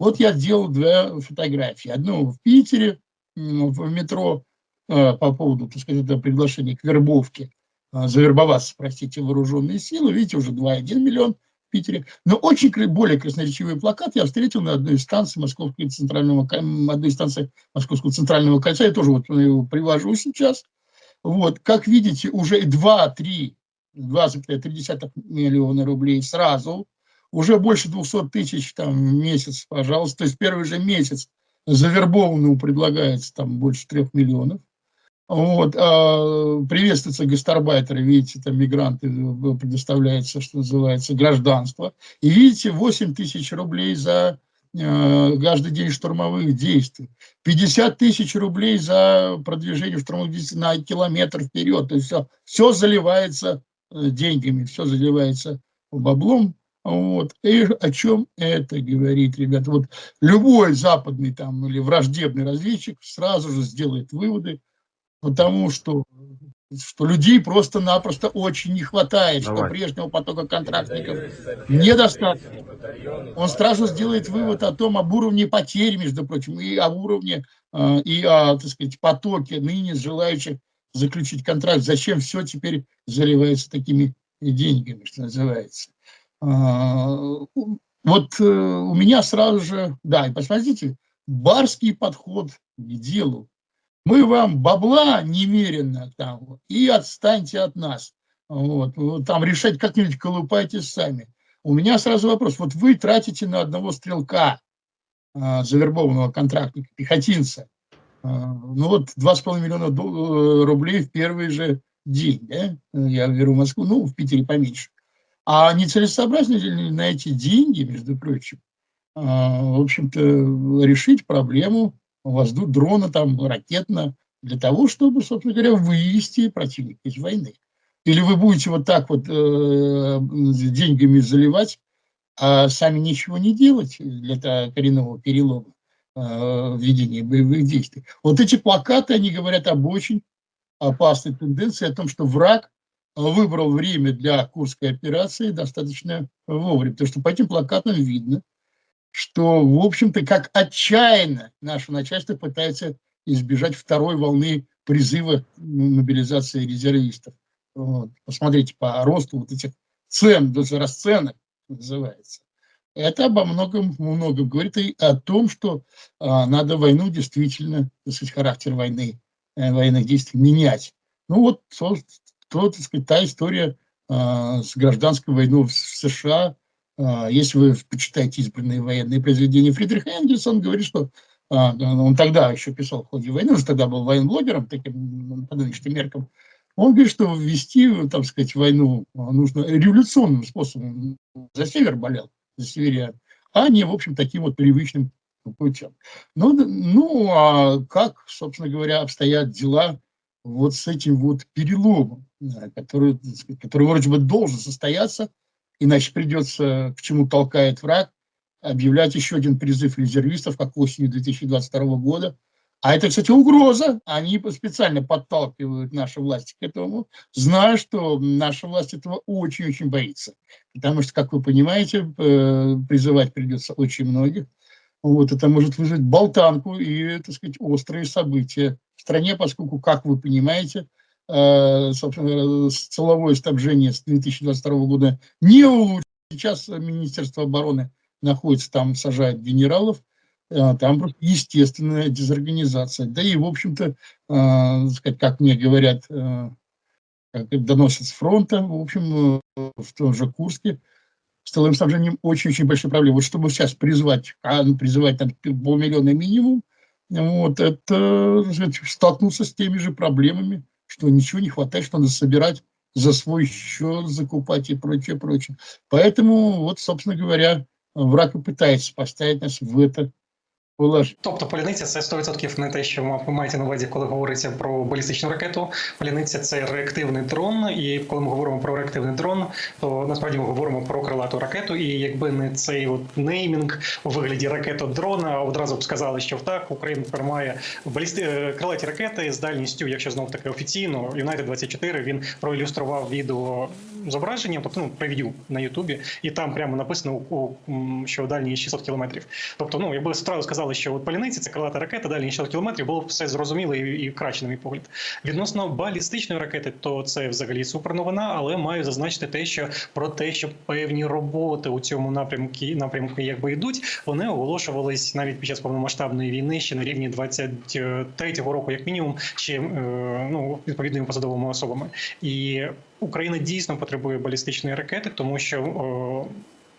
Вот я сделал две фотографии. Одну в Питере, в метро, э, по поводу, так сказать, этого приглашения к вербовке, э, завербоваться, простите, вооруженные силы. Видите, уже 2,1 миллион в Питере. Но очень более красноречивый плакат я встретил на одной из станций Московского центрального, одной из станций Московского центрального кольца. Я тоже вот его привожу сейчас. Вот, как видите, уже 2-3, 2,3 миллиона рублей сразу, уже больше 200 тысяч там в месяц, пожалуйста. То есть первый же месяц завербованному предлагается там больше 3 миллионов. Вот, а, приветствуются гастарбайтеры, видите, там мигранты, э, предоставляется, что называется, гражданство. И видите, 8 тысяч рублей за э, каждый день штурмовых действий. 50 тысяч рублей за продвижение штурмовых действий на километр вперед. То есть все, все заливается э, деньгами, все заливается баблом. Вот. И о чем это говорит, ребята? Вот любой западный там или враждебный разведчик сразу же сделает выводы, потому что что людей просто-напросто очень не хватает, что Давай. прежнего потока контрактников недостаточно. Он сразу сделает вывод о том, об уровне потерь, между прочим, и об уровне, э, и о, так сказать, потоке ныне желающих заключить контракт. Зачем все теперь заливается такими деньгами, что называется. А, Вот э, у меня сразу же, да, и посмотрите, барский подход к делу. Мы вам бабла немерено там, и отстаньте от нас. Вот, там решать как-нибудь колупайтесь сами. У меня сразу вопрос. Вот вы тратите на одного стрелка, а, завербованного контрактника, пехотинца, а, ну вот 2,5 миллиона э, рублей в первый же день, да? Я беру Москву, ну, в Питере поменьше. А нецелесообразно ли на эти деньги, между прочим, а, в общем-то, решить проблему воздух дрона, там, ракетно, для того, чтобы, собственно говоря, вывести противника из войны. Или вы будете вот так вот э, деньгами заливать, а сами ничего не делать для та- коренного перелома э, в ведении боевых действий. Вот эти плакаты, они говорят об очень опасной тенденции, о том, что враг выбрал время для Курской операции достаточно вовремя. Потому что по этим плакатам видно, что, в общем-то, как отчаянно наше начальство пытается избежать второй волны призыва мобилизации резервистов. Вот. Посмотрите по росту вот этих цен, даже расценок называется. Это обо многом, многом говорит и о том, что а, надо войну действительно, так сказать, характер войны, э, военных действий менять. Ну вот, то, так сказать, та история а, с гражданской войной в США, а, если вы почитаете избранные военные произведения Фридриха Энгельса, он говорит, что а, он тогда еще писал в ходе войны, он же тогда был военблогером, таким по нынешним меркам, он говорит, что ввести, так сказать, войну нужно революционным способом. За север болел, за северян, а не, в общем, таким вот привычным путем. Ну, ну, а как, собственно говоря, обстоят дела вот с этим вот переломом, который, который вроде бы должен состояться, иначе придется, к чему толкает враг, объявлять еще один призыв резервистов, как осенью 2022 года. А это, кстати, угроза. Они специально подталкивают наши власти к этому, зная, что наша власть этого очень-очень боится. Потому что, как вы понимаете, э, призывать придется очень многих. Вот, это может вызвать болтанку и, так сказать, острые события в стране, поскольку, как вы понимаете, силовое снабжение с 2022 года не улучшилось. Сейчас Министерство обороны находится там, сажает генералов, э, там просто естественная дезорганизация. Да и, в общем-то, э, как мне говорят, э, как это доносят с фронта, в общем, э, в том же Курске, с тыловым снабжением очень-очень большие проблемы. Вот чтобы сейчас призвать, а, ну, призывать там полмиллиона минимум, вот, это сказать, столкнуться с теми же проблемами, что ничего не хватает, что надо собирать за свой счет, закупать и прочее, прочее. Поэтому, вот, собственно говоря, враг и пытается поставить нас в это положение. Тобто поляниця це 100% не те, що ви маєте на увазі, коли говориться про балістичну ракету. Поляниця це реактивний дрон. І коли ми говоримо про реактивний дрон, то насправді ми говоримо про крилату ракету. І якби не цей от неймінг у вигляді ракетодрона, одразу б сказали, що так Україна тримає балісти е, крилаті ракети з дальністю, якщо знов таки офіційно, United 24 він проілюстрував відео зображенням, тобто ну, прев'ю на Ютубі, і там прямо написано, у- що дальність 600 кілометрів. Тобто, ну якби одразу сказали, що от паляниці це крилата ракета, дальність 600 кілометрів, було все зрозуміло і, і краще, на мій погляд. Відносно балістичної ракети, то це взагалі супер новина, але маю зазначити те, що про те, що певні роботи у цьому напрямку напрямку якби йдуть, вони оголошувались навіть під час повномасштабної війни ще на рівні 23-го року, як мінімум, ще е, ну відповідними посадовими особами. І Україна дійсно потребує балістичної ракети, тому що. о,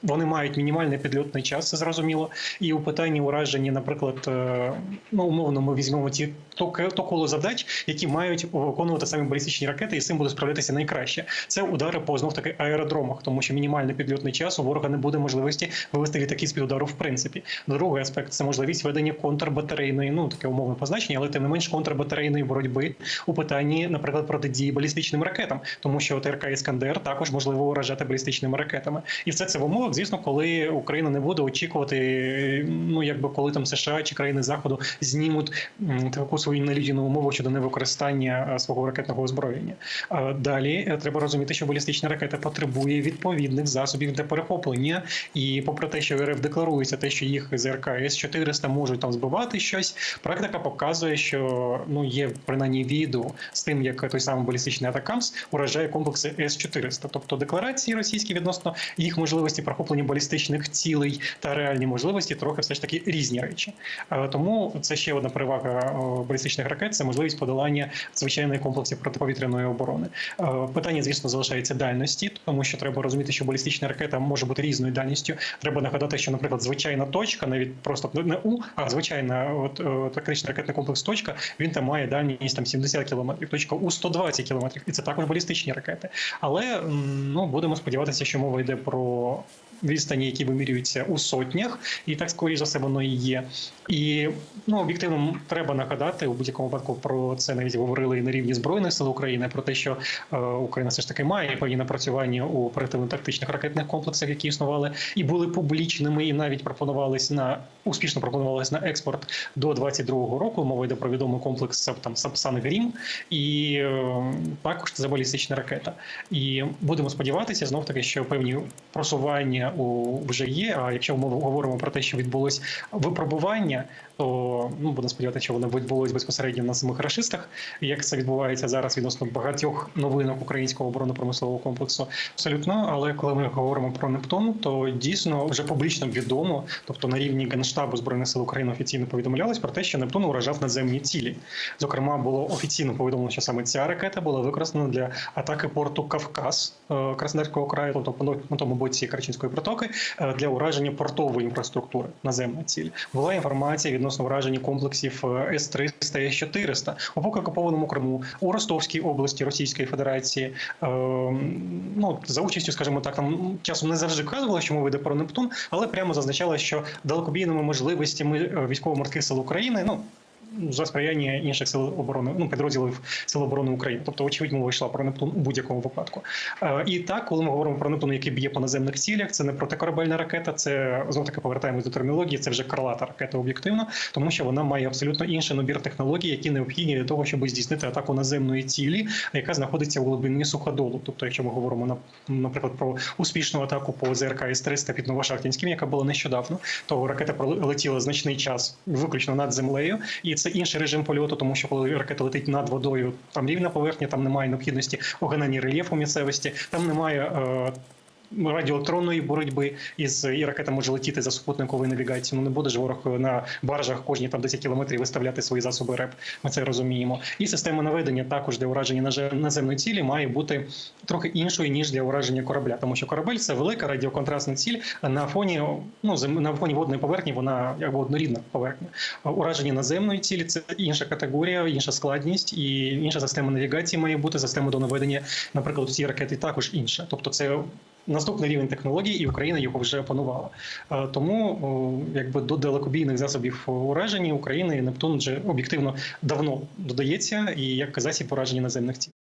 вони мають мінімальний підльотний час, це зрозуміло. І у питанні ураження, наприклад, е, ну умовно, ми візьмемо ті то, то коло задач, які мають виконувати самі балістичні ракети, і з цим буде справлятися найкраще. Це удари по знов таки аеродромах, тому що мінімальний підльотний час у ворога не буде можливості вивести літаки з під удару. В принципі, другий аспект це можливість ведення контрбатарейної, ну таке умовне позначення, але тим не менш контрбатарейної боротьби у питанні, наприклад, протидії балістичним ракетам, тому що ТРК Іскандер також можливо уражати балістичними ракетами, і все це в умовах, звісно, коли Україна не буде очікувати, ну якби коли там США чи країни заходу знімуть таку свою нелюдяну умову щодо невикористання е, свого ракетного озброєння. Далі е, треба розуміти, що балістична ракета потребує відповідних засобів для перехоплення. І попри те, що РФ декларується, те, що їх ЗРК С-400 можуть там збивати щось, практика показує, що ну є принаймні відео з тим, як той самий балістичний атакамс уражає комплекси С-400. Тобто декларації російські відносно їх можливості прохоплення балістичних цілей та реальні можливості трохи все ж таки різні речі. Е, Тому це ще одна перевага балістичних ракет це можливість подолання звичайних комплексів протиповітряної оборони. Е, Питання, звісно, залишається дальності, тому що треба розуміти, що балістична ракета може бути різною дальністю. Треба нагадати, що, наприклад, звичайна точка, навіть просто не У, а звичайна от е, тактичний ракетний комплекс точка, він там має дальність там 70 кілометрів, точка У 120 кілометрів, і це також балістичні ракети. Але ну будемо сподіватися, що мова йде про відстані, які вимірюються у сотнях, і так скоріш за все воно і є. І ну об'єктивно треба нагадати у будь-якому випадку про це навіть говорили і на рівні збройних сил України про те, що е, Україна все ж таки має певні напрацювання у оперативно-тактичних ракетних комплексах, які існували, і були публічними, і навіть пропонувались на успішно пропонувались на експорт до 22-го року. Мова йде про відомий комплекс там Сапсан Грім, і е, також це балістична ракета. І будемо сподіватися знов таки, що певні просування у вже є. А якщо ми говоримо про те, що відбулось випробування, то ну будемо сподіватися, що воно відбулось безпосередньо на самих рашистах, як це відбувається зараз відносно багатьох новинок українського оборонно-промислового комплексу. Абсолютно, але коли ми говоримо про Нептун, то дійсно вже публічно відомо, тобто на рівні генштабу збройних сил України офіційно повідомлялось про те, що Нептун уражав наземні цілі. Зокрема, було офіційно повідомлено, що саме ця ракета була використана для атаки порту Кавказ е, Краснодарського краю, тобто на тому боці Карчинської протоки, е, для ураження портової інфраструктури наземна ціль. Була інформація відносно ураження комплексів е, С-300 і С-400 у окупованому Криму, у Ростовській області Російської Федерації. Е, ну за участю, скажімо так, там часом не завжди вказувало, що мова йде про Нептун, але прямо зазначало, що далекобійними можливостями військово-морських сил України, ну за сприяння інших сил оборони, ну підрозділів сил оборони України. Тобто, очевидь, мова йшла про Нептун у будь-якому випадку. Е, і так, коли ми говоримо про Нептун, який б'є по наземних цілях, це не протикорабельна ракета, це знов таки повертаємось до термінології. Це вже крилата ракета об'єктивно, тому що вона має абсолютно інший набір технологій, які необхідні для того, щоб здійснити атаку наземної цілі, яка знаходиться у глибині суходолу. Тобто, якщо ми говоримо на наприклад про успішну атаку по ЗРК С-300 під Новошахтинським, яка була нещодавно, то ракета пролетіла значний час виключно над землею, і це інший режим польоту, тому що коли ракета летить над водою, там рівна поверхня, там немає необхідності огинання рельєфу місцевості, там немає. Е- Радіоелектронної боротьби із і ракета може летіти за супутниковою навігацією. Ну не буде ж ворог на баржах кожні там 10 кілометрів виставляти свої засоби РЕП. Ми це розуміємо. І система наведення також для ураження наземної цілі має бути трохи іншою ніж для ураження корабля, тому що корабель це велика радіоконтрастна ціль. На фоні ну на фоні водної поверхні вона якби однорідна поверхня. Ураження наземної цілі це інша категорія, інша складність і інша система навігації має бути. Система до наведення, наприклад, цієї ракети також інша. Тобто, це наступний рівень технологій, і Україна його вже опанувала. Е, Тому якби до далекобійних засобів ураження України Нептун вже об'єктивно давно додається і як казасі пораження наземних цілей.